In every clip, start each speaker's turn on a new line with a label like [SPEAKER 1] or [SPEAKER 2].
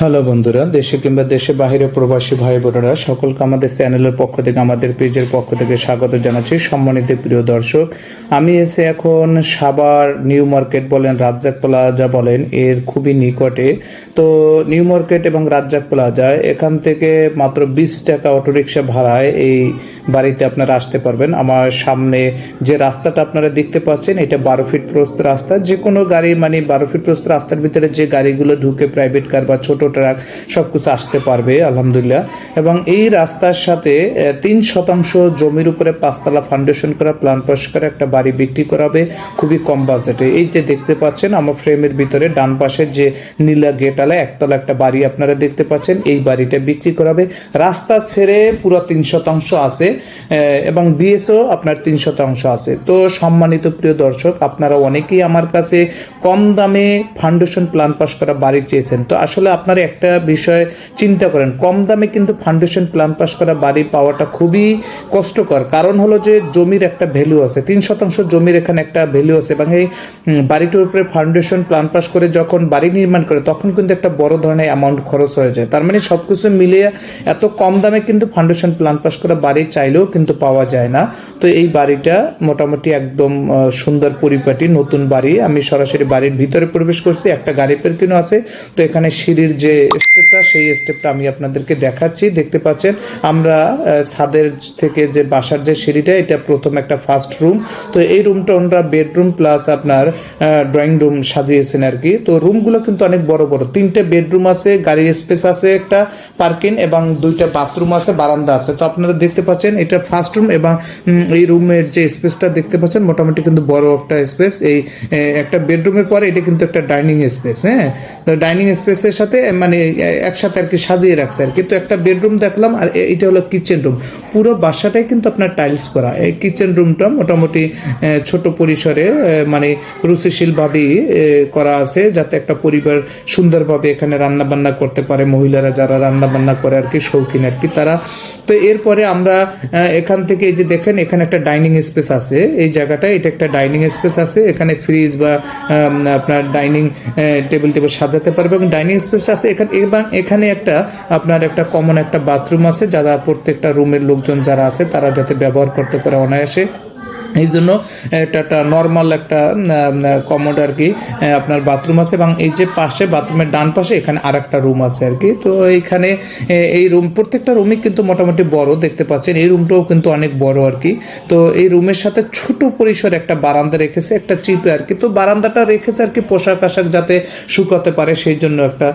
[SPEAKER 1] Hello বন্ধুরা, দেশে কিংবা দেশে বাইরে প্রবাসী ভাই বোনেরা সকলকে আমাদের চ্যানেলের পক্ষ থেকে, আমাদের পেজের পক্ষ থেকে স্বাগত জানাচ্ছি সম্মানিত প্রিয় দর্শক। আমি এসে এখন সাবার নিউ মার্কেট বলেন, রাজ্জাক প্লাজা বলেন, এর খুবই নিকটে। তো নিউ মার্কেট এবং রাজ্জাক প্লাজায় এখান থেকে মাত্র বিশ টাকা অটোরিকশা ভাড়ায় এই বাড়িতে আপনারা আসতে পারবেন। আমার সামনে যে রাস্তাটা আপনারা দেখতে পাচ্ছেন, এটা বারো ফিট প্রস্ত রাস্তা। যে কোনো গাড়ি মানে বারো ফিট প্রস্ত রাস্তার ভিতরে যে গাড়িগুলো ঢুকে প্রাইভেট কার বা ছোট ট্রাক সবকিছু আসতে পারবে, আলহামদুলিল্লাহ। এবং এই রাস্তার সাথে তিন শতাংশ জমির উপরে পাঁচতলা ফাউন্ডেশন করা প্ল্যান পাস করা একটা বাড়ি বিক্রি করা হবে, খুবই কম বাজেটে এই যে দেখতে পাচ্ছেন, আমার ফ্রেমের ভিতরে ডান পাশের যে নীলা গেটালা একতলা একটা বাড়ি আপনারা দেখতে পাচ্ছেন, এই বাড়িটা বিক্রি করা হবে। রাস্তা ছেড়ে পুরো তিন শতাংশ আছে এবং বিএসও আপনার তিন শতাংশ আছে। তো সম্মানিত প্রিয় দর্শক, আপনারা অনেকেই আমার কাছে কম দামে ফাউন্ডেশন প্ল্যান পাস করা বাড়ি চেয়েছেন। তো আসলে আপনারা একটা বিষয় চিন্তা করেন। কম দামে কিন্তু ফাউন্ডেশন প্ল্যান পাস করা বাড়ি পাওয়াটা খুবই কষ্টকর। কারণ হলো যে জমির একটা ভ্যালু আছে। তিন শতাংশ জমির এখানে একটা ভ্যালু আছে এবং এই বাড়িটার উপরে ফাউন্ডেশন প্ল্যান পাস করে যখন বাড়ি নির্মাণ করে তখন কিন্তু একটা বড় ধরনের অ্যামাউন্ট খরচ হয়ে যায়। তার মানে সব কিছু মিলিয়ে এত কম দামে কিন্তু ফাউন্ডেশন প্ল্যান পাস করা বাড়ি চাইলেও কিন্তু পাওয়া যায় না। তো এই বাড়িটা মোটামুটি একদম সুন্দর পরিপাটি নতুন বাড়ি। আমি সরাসরি বাড়ির ভিতরে প্রবেশ করছি। একটা গাড়ি পার্কিংও আছে। তো এখানে সিঁড়ির যে স্টেপটা সেই স্টেপটা আমি আপনাদেরকে দেখাচ্ছি। দেখতে পাচ্ছেন, আমরা ছাদের থেকে যে বাসার যে সিঁড়িটা, এটা প্রথম একটা ফার্স্ট রুম তো এই রুমটা ওনারা বেডরুম প্লাস আপনার ড্রয়িং রুম সাজিয়েছেন আর কি তো রুমগুলো কিন্তু অনেক বড় বড়। তিনটে বেডরুম আছে, গাড়ির স্পেস আছে একটা পার্কিং এবং দুইটা বাথরুম আছে, বারান্দা আছে। তো আপনারা দেখতে পাচ্ছেন, এটা ফার্স্ট রুম এবং এই রুমের যে স্পেসটা দেখতে পাচ্ছেন, মোটামুটি কিন্তু বড় একটা স্পেস এই একটা বেডরুমের পরে এটা কিন্তু একটা ডাইনিং স্পেস হ্যাঁ? তো ডাইনিং স্পেসের সাথে মানে একসাথে আর কি সাজিয়ে রাখছে আর কিন্তু একটা বেডরুম দেখলাম আর এটা হলো কিচেন রুম পুরো বাসাটাই কিন্তু আপনার টাইলস করা। এই কিচেন রুমটা মোটামুটি ছোট পরিসরে মানে রুচিশীলভাবেই করা আছে যাতে একটা পরিবার সুন্দরভাবে এখানে রান্না বান্না করতে পারে। মহিলারা যারা রান্না বান্না করে আর কি, শৌখিন আর কি, তারা। তো এরপরে আমরা এখান থেকে এই যে দেখেন, এখানে একটা ডাইনিং স্পেস আছে। এই জায়গাটায় এটা একটা ডাইনিং স্পেস আছে। এখানে ফ্রিজ বা আপনার ডাইনিং টেবিল টেবিল সাজাতে পারবে এবং ডাইনিং স্পেস আছে। এখানে এবং এখানে একটা আপনার একটা কমন একটা বাথরুম আছে, যারা প্রত্যেকটা রুমের লোকজন যারা আছে, তারা যাতে ব্যবহার করতে পারে অনায়াসে। এই জন্য এটা একটা নর্মাল একটা কমোড আর কি আপনার বাথরুম আছে এবং এই যে পাশে বাথরুমের ডান পাশে এখানে আর একটা রুম আছে আর কি। তো এইখানে এই রুম প্রত্যেকটা রুমই কিন্তু মোটামুটি বড় দেখতে পাচ্ছেন। এই রুমটাও কিন্তু অনেক বড় আর কি। তো এই রুমের সাথে ছোট পরিসর একটা বারান্দা রেখেছে একটা চিপে আর কি। তো বারান্দাটা রেখেছে আর কি পোশাক আশাক যাতে শুকাতে পারে সেই জন্য একটা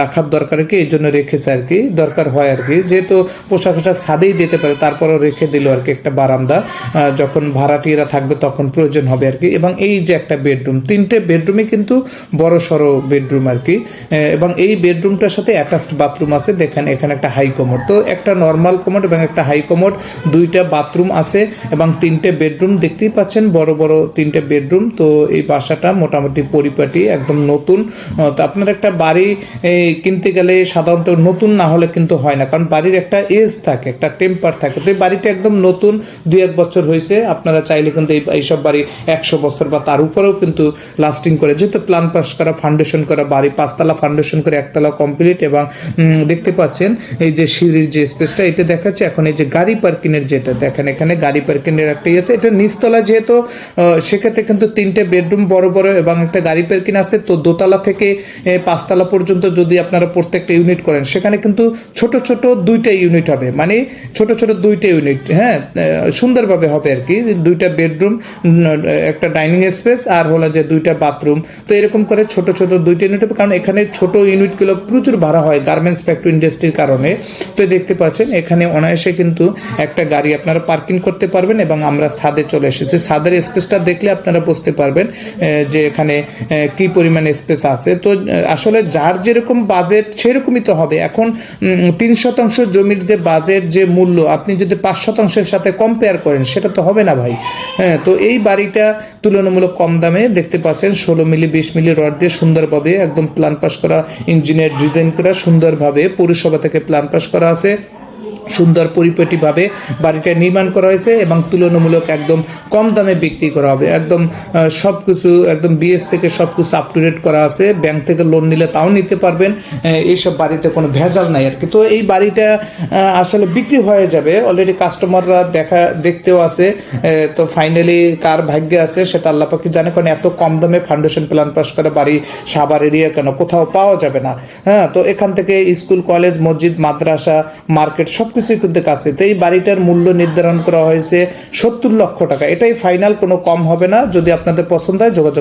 [SPEAKER 1] রাখার দরকার কি এই জন্য রেখেছে আর কি দরকার হয় আর কি। যেহেতু পোশাক আশাক ছাদেই দিতে পারে তারপরও রেখে দিল আর কি একটা বারান্দা আহ, যখন ভাড়াটিয়ারা থাকবে তখন প্রয়োজন হবে আর কি। এবং এই যে একটা বেডরুম, তিনটে বেডরুমে কিন্তু বড় সড়ো বেডরুম আর কি। এবং এই বেডরুমটার সাথে অ্যাটাচড বাথরুম আছে। দেখেন, এখানে একটা হাই কমোড তো একটা নর্মাল কমোড এবং একটা হাই কমোড দুইটা বাথরুম আছে এবং তিনটে বেডরুম। দেখতেই পাচ্ছেন, বড় বড় তিনটে বেডরুম। তো এই বাসাটা মোটামুটি পরিপাটি, একদম নতুন। তো আপনার একটা বাড়ি কিনতে গেলে সাধারণত নতুন না হলে কিন্তু হয় না। কারণ বাড়ির একটা এজ থাকে, একটা টেম্পার থাকে। তো এই বাড়িটা একদম নতুন, দুই এক বছর হয়েছে। আপনারা চাইলে কিন্তু এই এইসব বাড়ি একশো বছর বা তার উপরেও কিন্তু লাস্টিং করে যেহেতু প্ল্যান পাস করা ফাউন্ডেশন করা, বাড়ি পাঁচতলা ফাউন্ডেশন করে একতলা কমপ্লিট এবং দেখতে পাচ্ছেন এই যে সিঁড়ির যে স্পেসটা এটা দেখাচ্ছে। এখন এই যে গাড়ি পার্কিংয়ের যেটা, দেখেন এখানে গাড়ি পার্কিংয়ের একটা ইয়ে আছে। এটা নিচতলা যেহেতু সেক্ষেত্রে কিন্তু তিনটে বেডরুম বড় বড় এবং একটা গাড়ি পার্কিং আছে। তো দোতলা থেকে পাঁচতলা পর্যন্ত যদি আপনারা প্রত্যেকটা ইউনিট করেন, সেখানে কিন্তু ছোট ছোট দুইটা ইউনিট হবে। মানে ছোট ছোট দুইটা ইউনিট হ্যাঁ সুন্দরভাবে হবে আর কি। দুইটা বেডরুম একটা ডাইনিং স্পেস আর হলো যে দুইটা বাথরুম তো এরকম করে ছোট ছোট দুইটা ইউনিট হবে। কারণ এখানে ছোট ইউনিটগুলো প্রচুর ভাড়া হয় গার্মেন্টস ফ্যাক্টরি ইন্ডাস্ট্রির কারণে। তো দেখতে পাচ্ছেন, এখানে অনায়াসে কিন্তু একটা গাড়ি আপনারা পার্কিং করতে পারবেন এবং আমরা ছাদে চলে এসেছি। ছাদের স্পেসটা দেখলে আপনারা বুঝতে পারবেন যে এখানে কি পরিমাণ স্পেস আছে। তো আসলে যার যেরকম বাজেট সেরকমই তো হবে। এখন তিন শতাংশ জমির যে বাজেট যে মূল্য, আপনি যদি পাঁচ শতাংশের সাথে কম্পেয়ার করেন, সেটা তো হবে না ভাই। হ্যাঁ তো এই বাড়িটা তুলনামূলক কম দামে দেখতে পাচ্ছেন, ষোলো মিলি, বিশ মিলি রড দিয়ে সুন্দরভাবে একদম প্লান পাস করা ইঞ্জিনিয়ার ডিজাইন করা, সুন্দরভাবে পৌরসভা থেকে প্লান পাস করা আছে। সুন্দর পরিপাটিভাবে বাড়িটা নির্মাণ করা হয়েছে এবং তুলনামূলক একদম কম দামে বিক্রি করা হবে। একদম সব কিছু একদম বিএস থেকে সব কিছু আপ টু ডেট করা আছে। ব্যাংক থেকে লোন নিলে তাও নিতে পারবেন। এইসব বাড়িতে কোনো ভেজাল নাই আর কি। তো এই বাড়িটা আসলে বিক্রি হয়ে যাবে। অলরেডি কাস্টমাররা দেখা, দেখতেও আছে। তো ফাইনালি কার ভাগ্যে আছে সেটা আল্লাহ পাকি জানে, কারণ এত কম দামে ফাউন্ডেশন প্ল্যান পাস করা বাড়ি সাবার এরিয়া কেন? কোথাও পাওয়া যাবে না। হ্যাঁ তো এখান থেকে স্কুল কলেজ মসজিদ, মাদ্রাসা মার্কেট সব কিছুই কিন্তু কাছে। তো এই বাড়িটার মূল্য নির্ধারণ করা হয়েছে সত্তর লক্ষ টাকা। এটাই ফাইনাল কোনো কম হবে না। যদি আপনাদের পছন্দ হয়, যোগাযোগ